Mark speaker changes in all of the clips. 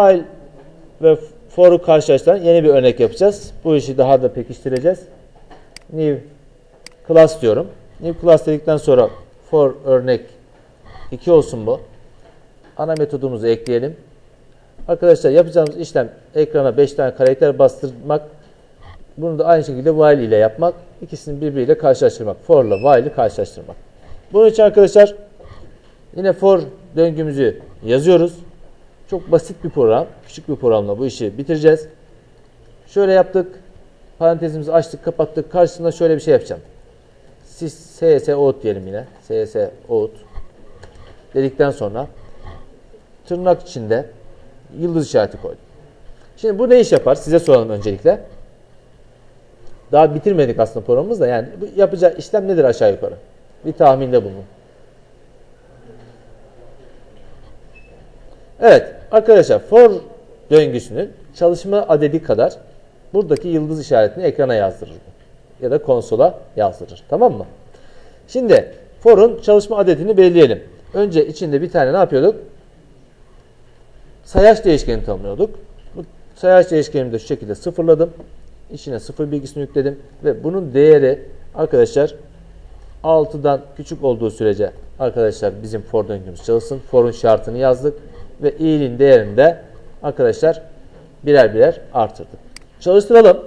Speaker 1: While ve for'u karşılaştıran yeni bir örnek yapacağız. Bu işi daha da pekiştireceğiz. New class diyorum. New class dedikten sonra for örnek 2 olsun bu. Ana metodumuzu ekleyelim. Arkadaşlar yapacağımız işlem ekrana 5 tane karakter bastırmak. Bunu da aynı şekilde while ile yapmak. İkisini birbiriyle karşılaştırmak. For ile while'i karşılaştırmak. Bunun için arkadaşlar yine for döngümüzü yazıyoruz. Çok basit bir program. Küçük bir programla bu işi bitireceğiz. Şöyle yaptık. Parantezimizi açtık, kapattık. Karşısında şöyle bir şey yapacağım. Siz CS out diyelim yine. CS out dedikten sonra tırnak içinde yıldız işareti koydum. Şimdi bu ne iş yapar? Size soralım öncelikle. Daha bitirmedik aslında programımız da. Yani yapacağı işlem nedir aşağı yukarı? Bir tahminde bulunun. Evet arkadaşlar for döngüsünün çalışma adedi kadar buradaki yıldız işaretini ekrana yazdırır. Ya da konsola yazdırır. Tamam mı? Şimdi for'un çalışma adedini belirleyelim. Önce içinde bir tane ne yapıyorduk? Sayaç değişkeni tanımlıyorduk. Bu sayaç değişkenimi de şu şekilde sıfırladım. İçine sıfır bilgisini yükledim. Ve bunun değeri arkadaşlar 6'dan küçük olduğu sürece arkadaşlar bizim for döngümüz çalışsın. For'un şartını yazdık. Ve i'nin değerini de arkadaşlar birer birer artırdık. Çalıştıralım.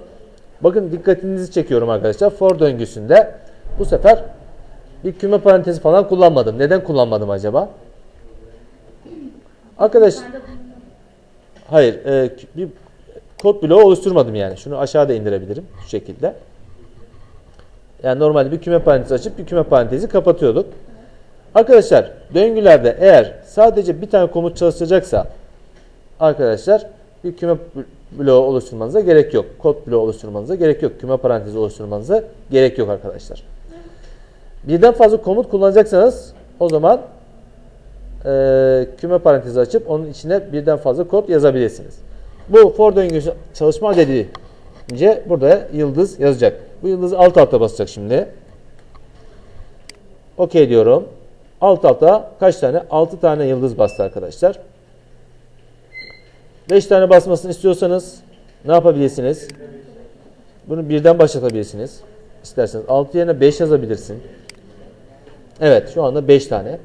Speaker 1: Bakın dikkatinizi çekiyorum arkadaşlar. For döngüsünde bu sefer bir küme parantezi falan kullanmadım. Neden kullanmadım acaba? Arkadaş hayır e, bir kod bloğu oluşturmadım yani. Şunu aşağıda indirebilirim şu şekilde. Yani normalde bir küme parantezi açıp bir küme parantezi kapatıyorduk. Arkadaşlar döngülerde eğer sadece bir tane komut çalışacaksa arkadaşlar bir küme bloğu oluşturmanıza gerek yok. Kod bloğu oluşturmanıza gerek yok. Küme parantezi oluşturmanıza gerek yok arkadaşlar. Birden fazla komut kullanacaksanız o zaman e, küme parantezi açıp onun içine birden fazla kod yazabilirsiniz. Bu for döngüsü çalışma dediğince burada yıldız yazacak. Bu yıldızı alt alta basacak şimdi. OK diyorum. Alt alta kaç tane? 6 tane yıldız bastı arkadaşlar. 5 tane basmasını istiyorsanız ne yapabilirsiniz? Bunu birden başlatabilirsiniz. İsterseniz 6 yerine 5 yazabilirsin. Evet şu anda 5 tane.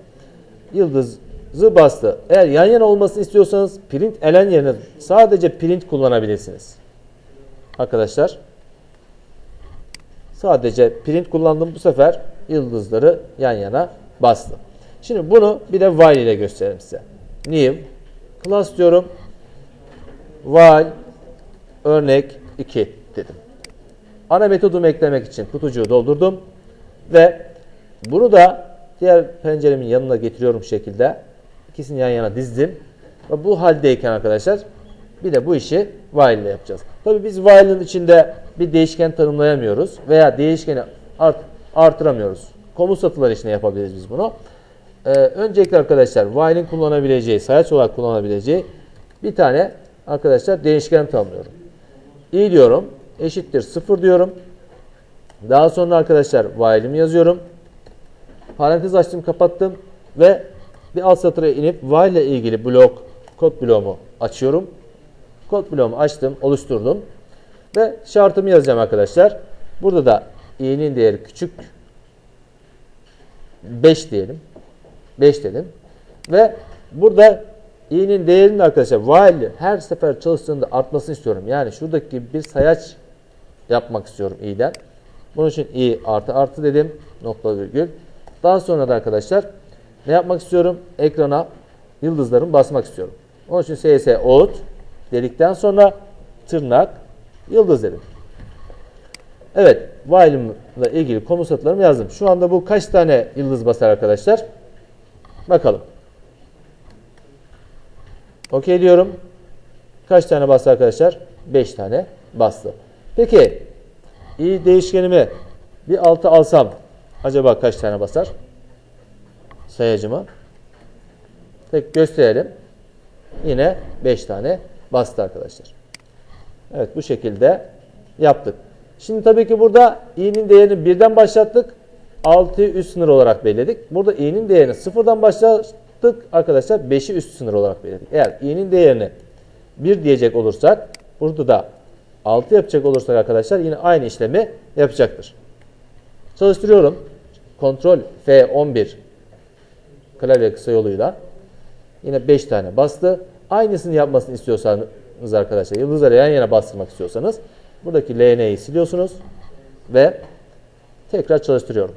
Speaker 1: Yıldızı bastı. Eğer yan yana olmasını istiyorsanız print elen yerine sadece print kullanabilirsiniz. Arkadaşlar. Sadece print kullandım bu sefer yıldızları yan yana bastı. Şimdi bunu bir de while ile göstereyim size. New class diyorum. While örnek 2 dedim. Ana metodumu eklemek için kutucuğu doldurdum ve bunu da diğer penceremin yanına getiriyorum şekilde. İkisini yan yana dizdim. Ve bu haldeyken arkadaşlar bir de bu işi while ile yapacağız. Tabii biz while'ın içinde bir değişken tanımlayamıyoruz veya değişkeni art, artıramıyoruz. Komut satıları içinde yapabiliriz biz bunu. Ee, öncelikle arkadaşlar while'in kullanabileceği, sayaç olarak kullanabileceği bir tane arkadaşlar değişken tanımlıyorum. i diyorum, eşittir 0 diyorum. Daha sonra arkadaşlar while'imi yazıyorum. Parantez açtım, kapattım ve bir alt satıra inip while ile ilgili blok, kod bloğumu açıyorum. Kod bloğumu açtım, oluşturdum. Ve şartımı yazacağım arkadaşlar. Burada da i'nin değeri küçük 5 diyelim. 5 dedim. Ve burada i'nin değerini arkadaşlar while her sefer çalıştığında artmasını istiyorum. Yani şuradaki bir sayaç yapmak istiyorum i'den. Bunun için i artı artı dedim. Nokta virgül. Daha sonra da arkadaşlar ne yapmak istiyorum? Ekrana yıldızlarımı basmak istiyorum. Onun için cs out dedikten sonra tırnak yıldız dedim. Evet, while'ımla ilgili komut satırlarımı yazdım. Şu anda bu kaç tane yıldız basar arkadaşlar? Bakalım. OK diyorum. Kaç tane bastı arkadaşlar? 5 tane bastı. Peki, i değişkenimi bir altı alsam acaba kaç tane basar? Sayacımı. Tek gösterelim. Yine 5 tane bastı arkadaşlar. Evet bu şekilde yaptık. Şimdi tabii ki burada i'nin değerini birden başlattık. 6'yı üst sınır olarak belirledik. Burada i'nin değerini sıfırdan başlattık arkadaşlar. 5'i üst sınır olarak belirledik. Eğer i'nin değerini 1 diyecek olursak burada da 6 yapacak olursak arkadaşlar yine aynı işlemi yapacaktır. Çalıştırıyorum. Kontrol F11 klavye kısa yoluyla yine 5 tane bastı. Aynısını yapmasını istiyorsanız arkadaşlar yıldızları yan yana bastırmak istiyorsanız buradaki LN'yi siliyorsunuz ve tekrar çalıştırıyorum.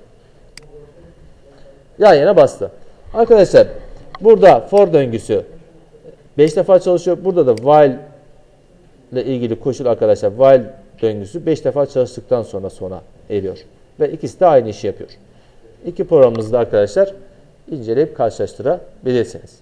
Speaker 1: Yan yana bastı. Arkadaşlar burada for döngüsü 5 defa çalışıyor. Burada da while ile ilgili koşul arkadaşlar while döngüsü 5 defa çalıştıktan sonra sona eriyor. Ve ikisi de aynı işi yapıyor. İki programımızı da arkadaşlar inceleyip karşılaştırabilirsiniz.